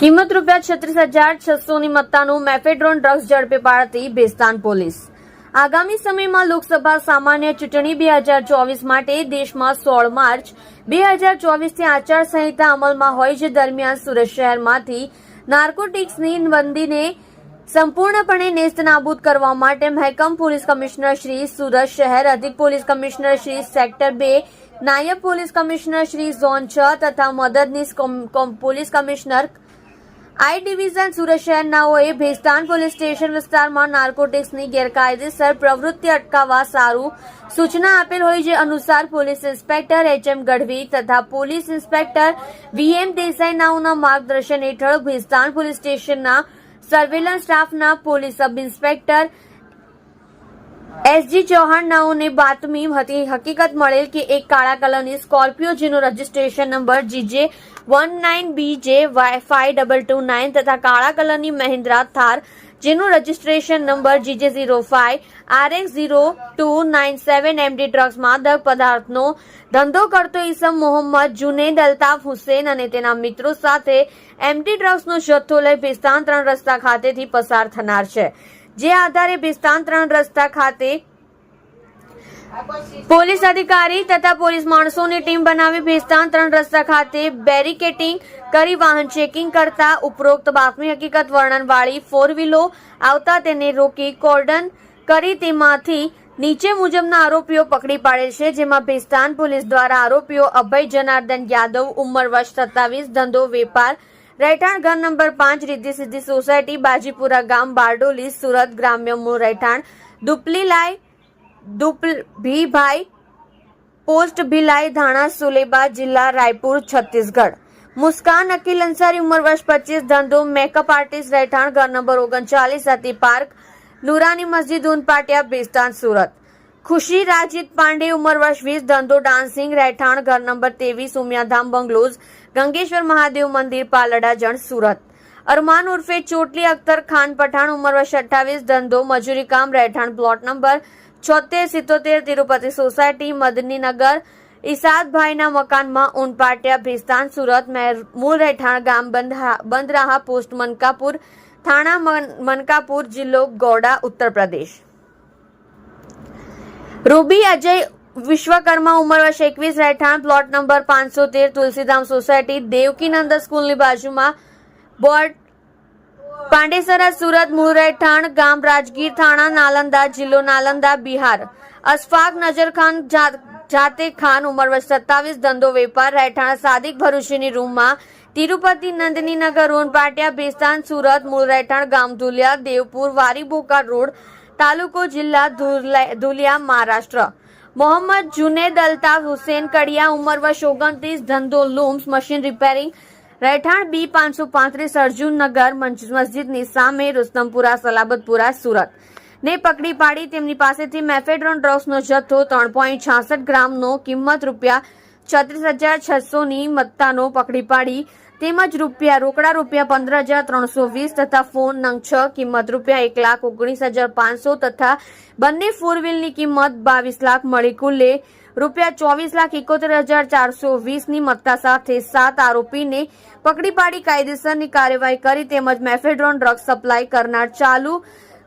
કિંમત રૂપિયા છત્રીસ હજાર છસોની મત્તાનું મેફેડ્રોન ડ્રગ્સ ઝડપે પાડતી બેસ્તાન પોલીસ. આગામી સમયમાં લોકસભા સામાન્ય ચૂંટણી બે હજાર ચોવીસ માટે દેશમાં સોળ માર્ચ બે હજાર ચોવીસથી આચારસંહિતા અમલમાં હોય જે દરમિયાન સુરત શહેરમાંથી નાર્કોટિક્સની બંદીને સંપૂર્ણપણે નેસ્ત નાબૂદ કરવા માટે મહેકમ પોલીસ કમિશનર શ્રી સુરત શહેર, અધિક પોલીસ કમિશનર શ્રી સેક્ટર બે, નાયબ પોલીસ કમિશનર શ્રી ઝોન છ તથા મદદનીશ police commissioner I division Surat શહેરનાઓએ Bhestan police station વિસ્તારમાં નાર્કોટિક્સની ગેરકાયદેસર પ્રવૃત્તિ અટકાવવા સારું સૂચના આપેલ હોય જે અનુસાર police inspector H M Gadhvi તથા પોલીસ ઇન્સ્પેક્ટર વીએમ દેસાઈ નાઓના માર્ગદર્શન હેઠળ ભેસ્તાન પોલીસ સ્ટેશનના સર્વેલન્સ સ્ટાફના police sub inspector SG Chauhan નાઓને બાતમી હતી. હકીકત મળેલ કે એક કાળા કલરની સ્કોર્પિયો જેનો registration number GJ one nine B J Y five double two nine તથા કાળા કલરની મહિન્દ્રા થાર જેનું registration number GJ zero five R X zero two nine seven MD drugs માદક પદાર્થનો ધંધો કરતો ઈસમ મોહમ્મદ જુનેદ અલ્તાફ હુસેન અને તેના મિત્રો સાથે એમડી ડ્રગ્સનો જથ્થો લઈ ભેસ્તાન ત્રણ રસ્તા ખાતેથી પસાર થનાર છે. જે આધારે ભિસ્તાન ત્રણ રસ્તા ખાતે પોલીસ અધિકારી તથા પોલીસ માણસોની ટીમ બનાવી ભિસ્તાન ત્રણ રસ્તા ખાતે બેરિકેટિંગ કરી વાહન ચેકિંગ કરતા ઉપરોક્ત બાતમી હકીકત વર્ણનવાળી ફોર વ્હીલો આવતા તેને રોકી કોર્ડન કરી તેમાંથી નીચે મુજબના આરોપીઓ પકડી પાડેલ છે, જેમાં ભેસ્તાન પોલીસ દ્વારા આરોપીઓ અભય જનાર્દન યાદવ, ઉંમર વર્ષ સત્તાવીસ, ધંધો વેપાર રહેઠાણ ઘર નંબર પાંચ રિદ્ધિ સિદ્ધિ સોસાયટી, બાજીપુરા ગામ, બારડોલી, સુરત ગ્રામ્ય મૂળ રહેઠાણ. દુપલીલાય, દુપલ ભીભાઈ, પોસ્ટ ભિલાઈ ધાણા, સુલેબા જિલ્લા, રાયપુર, છત્તીસગઢ. મુસ્કાન અકીલ અંસારી ઉંમર વર્ષ પચીસ, ધંધો મેકઅપ આર્ટિસ્ટ રહેઠાણ ઘર નંબર ઓગણચાલીસ હતી પાર્ક નુરાની મસ્જિદ ઉન પાટિયા સુરત. ખુશી, રાજીત પાંડે, ઉંમર વર્ષ વીસ, ધંધો, ડાન્સિંગ, રહેઠાણ, ઘર નંબર ત્રેવીસ, ઉમિયાધામ, બંગલોઝ, ગંગેશ્વર, મહાદેવ મંદિર, પાલડા, જણ, સુરત. અરમાન ઉર્ફે ચોટલી, અખ્તર, ખાન પઠાણ, ઉંમર વર્ષ અઠ્ઠાવીસ, ધંધો, મજૂરી કામ, રહેઠાણ, પ્લોટ નંબર, છોતેર, સિત્તોતેર, તિરુપતિ સોસાયટી, મદનીનગર ઇસાદભાઈના મકાનમાં ઉનપાટિયા ભિસ્તાન, સુરત મૂળ રહેઠાણ, ગામ બંદરાહા પોસ્ટ મનકાપુર, થાણા મન- મનકાપુર, જિલ્લો ગોડા, ઉત્તર પ્રદેશ. રૂબી અજય વિશ્વકર્મા ઉંમર વર્ષ એકવીસ રહેઠાણ. પ્લોટ નંબર પાંચસો તેર તુલસીધામ સોસાયટી દેવકીનંદ સ્કૂલની બાજુમાં. બોર્ડ પાંડેસરા સુરત મૂળ રહેઠાણ, ગામ રાજગીર થાણા, નાલંદા જિલ્લો નાલંદા, બિહાર. અશફાક નજરખાન જાતે ખાન ઉંમર વર્ષ સત્તાવીસ, ધંધો વેપાર, રહેઠાણ સાદિક ભરૂચીની રૂમમાં. તિરુપતિ નંદનીનગર રોડ પાટિયા બેસ્તાન સુરત મૂળ રહેઠાણ, ગામ ધુલિયા, દેવપુર વારીબોકા રોડ તાલુકો જિલ્લા ધુલે- ધુલિયા, મહારાષ્ટ્ર. મોહમ્મદ જુનેદ અલ્તાફ હુસેન કડિયા, ઉંમર વર્ષ ઓગણત્રીસ, ધંધો લૂમ્સ મશીન રિપેરિંગ રહેઠાણ બી પાંચસો પાંત્રીસ અર્જુનનગર મસ્જિદની સામે રુસ્તમપુરા, સલાબતપુરા, સુરત. ને પકડી પાડી તેમની પાસેથી મેફેડ્રોન ડ્રગ્સનો જથ્થો ત્રણ પોઈન્ટ છાસઠ ગ્રામનો કિંમત રૂપિયા છત્રીસ હજાર છસોની મત્તાનો પકડી પાડી. તેમજ રૂપિયા, રોકડા રૂપિયા પંદર હજાર ત્રણસો વીસ તથા ફોન નંગ છ, કિંમત રૂપિયા એક લાખ ઓગણીસ હજાર પાંચસો તથા બંને ફોર વ્હીલની કિંમત બાવીસ લાખ મળી કુલે. રૂપિયા ચોવીસ લાખ એકોતેર હજાર ચારસો વીસની મત્તા સાથે સાત આરોપીને પકડી પાડી કાયદેસરની કાર્યવાહી કરી તેમજ મેફેડ્રોન ડ્રગ્સ સપ્લાય કરનાર ચાલુ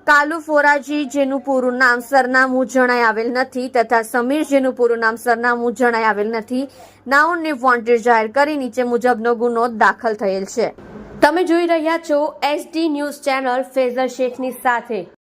કાલુ ફોરાજી જેનું પૂરું નામ સરનામું જણાઈ આવેલ નથી તથા સમીર જેનું પૂરું નામ સરનામું જણાઈ આવેલ નથી. નાઉનને વોન્ટેડ જાહેર કરી નીચે મુજબનો ગુનો દાખલ થયેલ છે. તમે જોઈ રહ્યા છો એસડી ન્યૂઝ ચેનલ ફેઝર શેખની સાથે.